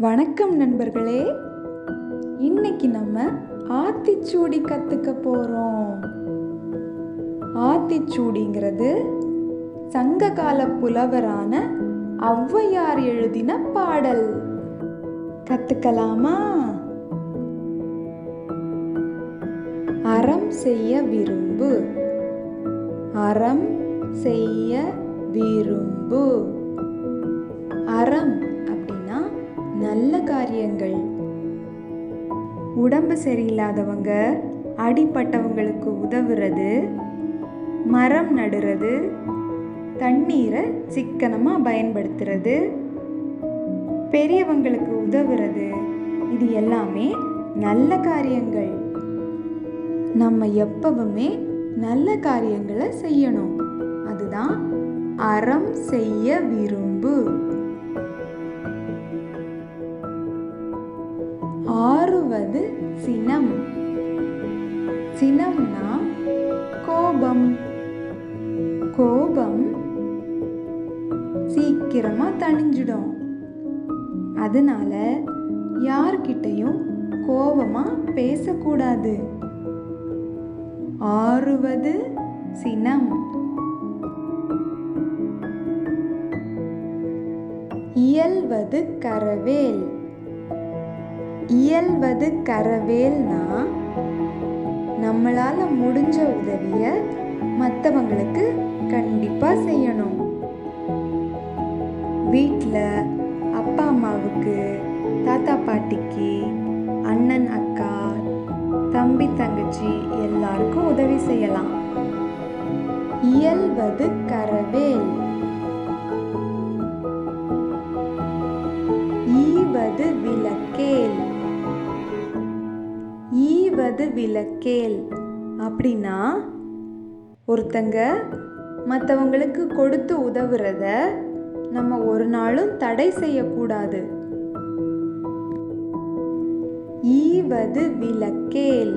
வணக்கம் நண்பர்களே. இன்னைக்கு நம்ம ஆத்திச்சூடி கற்றுக்க போகிறோம் ஆத்திச்சூடிங்கிறது சங்ககால புலவரான ஔவையார் எழுதின பாடல். கற்றுக்கலாமா அறம் செய்ய விரும்பு. அறம் செய்ய விரும்பு. அறம் நல்ல காரியங்கள். உடம்பு சரியில்லாதவங்க அடிப்பட்டவங்களுக்கு உதவுறது மரம் நடுறது தண்ணீரை சிக்கனமாக பயன்படுத்துறது பெரியவங்களுக்கு உதவுறது இது எல்லாமே நல்ல காரியங்கள். நம்ம எப்பவுமே நல்ல காரியங்களை செய்யணும். அதுதான் அறம் செய்ய விரும்பு. ஆறுவது சினம். சினம்னா கோபம். கோபம் சீக்கிரமா தணிஞ்சிடும். அதனால யார்கிட்டயும் கோபமா பேசக்கூடாது. ஆறுவது சினம். இயல்வது கரவேல். இயல்வது கரவேல்னா நம்மளால் முடிஞ்ச உதவியை மற்றவங்களுக்கு கண்டிப்பாக செய்யணும். வீட்டில் அப்பா அம்மாவுக்கு தாத்தா பாட்டிக்கு அண்ணன் அக்கா தம்பி தங்கச்சி எல்லாருக்கும் உதவி செய்யலாம். இயல்வது கரவேல். விளக்கேல் அப்படின்னா ஒருத்தங்க மற்றவங்களுக்கு கொடுத்து உதவுறத நம்ம ஒரு நாளும் தடை செய்யக்கூடாது. ஈவது விளக்கேல்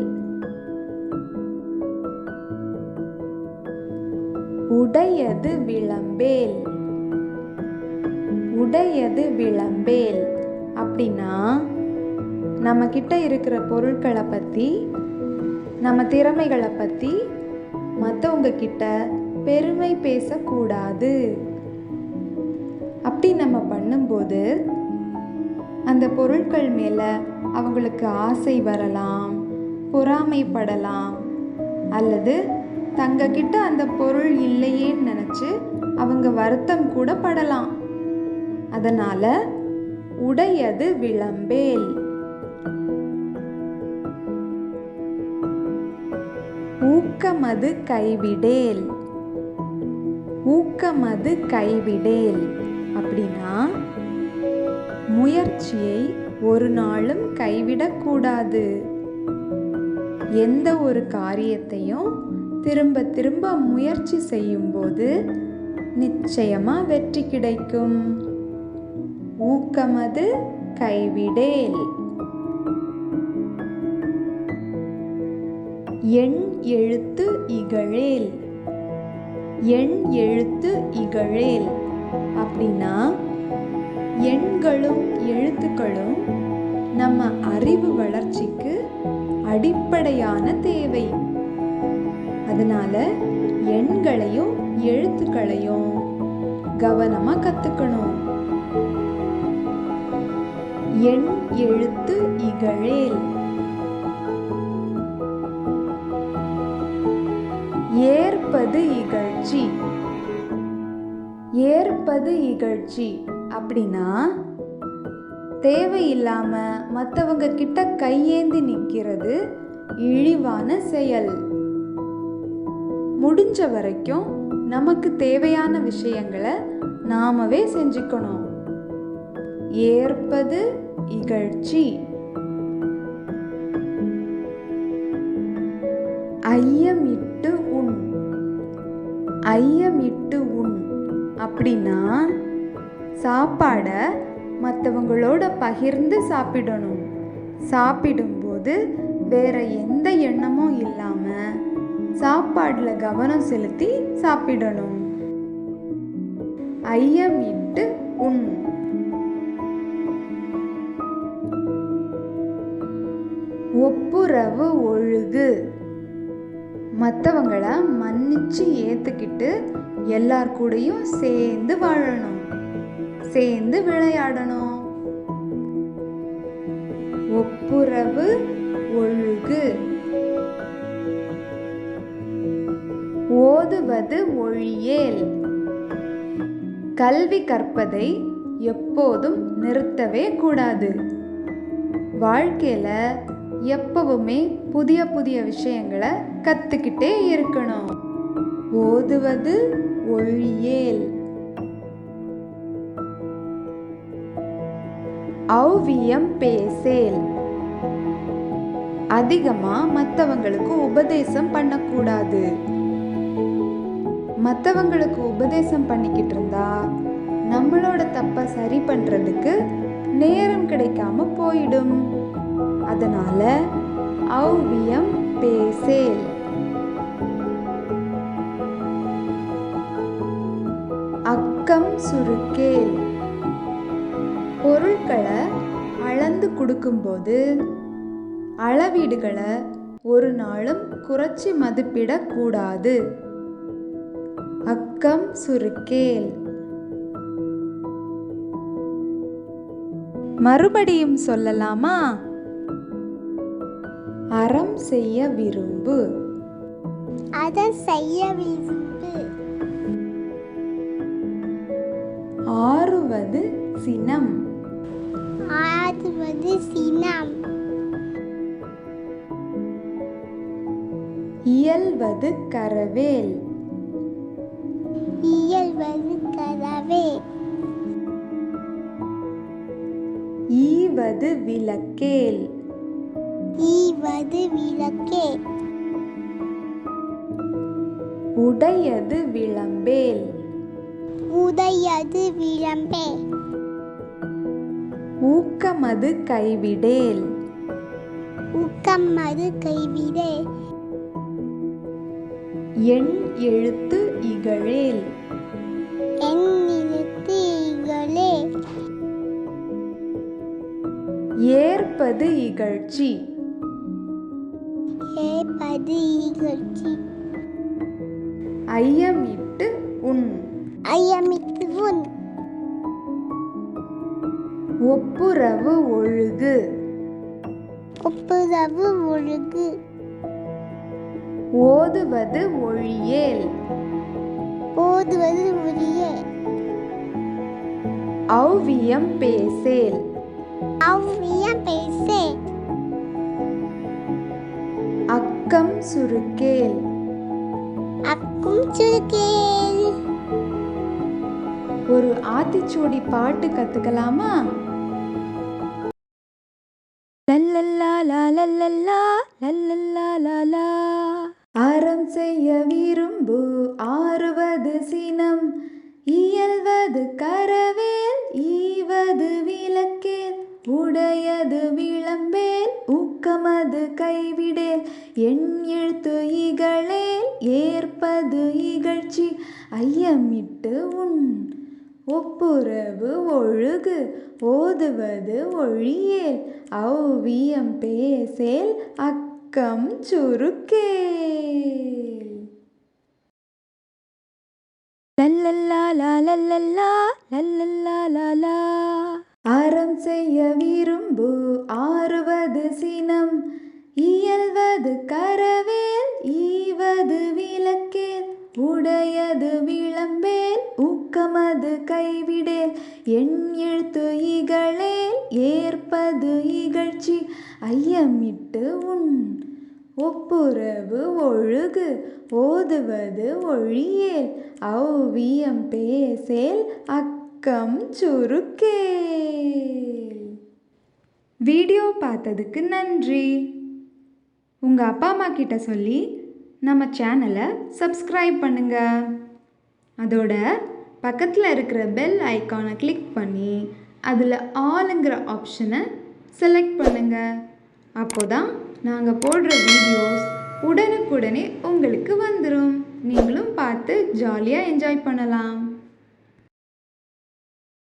உடையது விளம்பேல் உடையது விளம்பேல் அப்படின்னா நம்ம கிட்ட இருக்கிற பொருட்களை பற்றி நம்ம திறமைகளை பற்றி மற்றவங்க கிட்ட பெருமை பேசக்கூடாது. அப்படி நம்ம பண்ணும்போது அந்த பொருட்கள் மேலே அவங்களுக்கு ஆசை வரலாம் பொறாமைப்படலாம் அல்லது தங்கக்கிட்ட அந்த பொருள் இல்லையேன்னு நினச்சி அவங்க வருத்தம் கூட படலாம். அதனால் உடையது விளம்பேல். ஊக்கமது கைவிடேல். ஊக்கமது கைவிடேல் அப்படின்னா முயற்சியை ஒரு நாளும் கைவிடக்கூடாது எந்த ஒரு காரியத்தையும் திரும்ப திரும்ப முயற்சி செய்யும்போது நிச்சயமா வெற்றி கிடைக்கும். ஊக்கமது கைவிடேல். எண் எழுத்து இகழேல். எண் எழுத்து இகழேல். அப்படின்னா எண்களும் எழுத்துக்களும் நம்ம அறிவு வளர்ச்சிக்கு அடிப்படையான தேவை. அதனால எண்களையும் எழுத்துக்களையும் கவனமா கத்துக்கணும். எண் எழுத்து இகழேல். ஏற்பது இகழ்ச்சி. ஏற்பது இகழ்ச்சி அப்படின்னா தேவையில்லாம மற்றவங்க கிட்ட கையேந்தி நிற்கிறது இழிவான செயல். முடிஞ்ச வரைக்கும் நமக்கு தேவையான விஷயங்களை நாமவே செஞ்சுக்கணும். ஏற்பது இகழ்ச்சி. ஐயமிட்டு உண் அப்படின்னா சாப்பாடை மற்றவங்களோட பகிர்ந்து சாப்பிடணும். சாப்பிடும்போது வேற எந்த எண்ணமும் இல்லாமல் சாப்பாடில் கவனம் செலுத்தி சாப்பிடணும். ஐயமிட்டு உண். ஒப்புரவு ஒழுகு. மற்றவங்கள மன்னிச்சு ஏற்றுக்கிட்டு எல்லார் கூடயும் சேர்ந்து வாழணும். சேர்ந்து விளையாடணும். ஒப்புரவு ஒழுகு. ஓதுவது ஒழியேல். கல்வி கற்பதை எப்போதும் நிறுத்தவே கூடாது. வாழ்க்கையில எப்பவுமே புதிய புதிய விஷயங்களை கத்துக்கிட்டே இருக்கணும். ஓதுவது ஒழியேல். ஔவியம் பேசேல். அதிகமா மற்றவங்களுக்கு உபதேசம் பண்ணக்கூடாது. மற்றவங்களுக்கு உபதேசம் பண்ணிக்கிட்டு இருந்தா நம்மளோட தப்பை சரி பண்றதுக்கு நேரம் கிடைக்காம போயிடும். அதனால ஔவியம் பேசேல். அக்கம் சுருக்கேல். பொருட்களை அளந்து கொடுக்கும்போது அளவீடுகளை ஒரு நாளும் குறைச்சி மதிப்பிடக்கூடாது அக்கம் சுருக்கேல். மறுபடியும் சொல்லலாமா? அறம் செய்ய விரும்பு. அதை செய்ய விரும்பு. ஆறுவது சினம். ஆடுவது சினம். இயல்வது கரவேல். இயல்வது கதவே ஈவது விளக்கேல். ஈவது விளக்கே. உடையது விளம்பேல். உடையது விளம்பே. ஊக்கமது கைவிடேல். உக்கம்மது கைவிடே. எண் எழுத்து இகழேல். என் நிறுத்து இகளே ஏற்பது இகழ்ச்சி. இகழ்ச்சி. ஐயமிட்டு உன் ஐயமித்து உன் ஒப்புரவு ஒழுகு. ஒப்புரவு ஒழுகு. ஓதுவது ஒழியேல் ஓதுவது உரிய ஔவியம் பேசேல். அவ்வியம் பேசே. அக்கம் சுருக்கேல். அக்கும் சுருக்கேல். ஒரு ஆத்திச்சூடி பாட்டு கத்துக்கலாமா? லல்லல்லா லா லல்லல்லா லல்லல்லா லா லா. அறம் செய்ய விரும்பு ஆறுவது சினம். இயல்வது கரவேல் ஈவது விளக்கேல். உடையது விளம்பேல் ஊக்கமது கைவிடேல். என் எழுத்து இகழேல் ஏற்பது இகழ்ச்சி. ஐயமிட்டு உன் ஒப்புரவு ஒழுகு ஓதுவது ஒழியேல் ஔவியம் பேசேல் அக்கம் சுருக்கேல் லல்லல்லா லல்லல்லா லல்லல்லா லா அறம் செய்ய விரும்பு ஆறுவது சினம். ஊக்கமது என் எண் எழுத்து இகழேல் ஏற்பது இகழ்ச்சி. ஐயமிட்டு உன் ஒப்புரவு ஒழுகு ஓதுவது ஒழியேல். ஔவியம் பேசேல் அக்கம் சுருக்கே வீடியோ பார்த்ததுக்கு நன்றி. உங்கள் அப்பா அம்மா கிட்ட சொல்லி நம்ம சேனலை சப்ஸ்கிரைப் பண்ணுங்க. அதோட பக்கத்தில் இருக்கிற பெல் ஐக்கானை கிளிக் பண்ணி அதில் ஆளுங்கிற ஆப்ஷனை செலக்ட் பண்ணுங்கள் அப்போ தான் நாங்கள் போடுற வீடியோஸ் உடனுக்குடனே உங்களுக்கு வந்துடும் நீங்களும் பார்த்து ஜாலியாக என்ஜாய் பண்ணலாம்.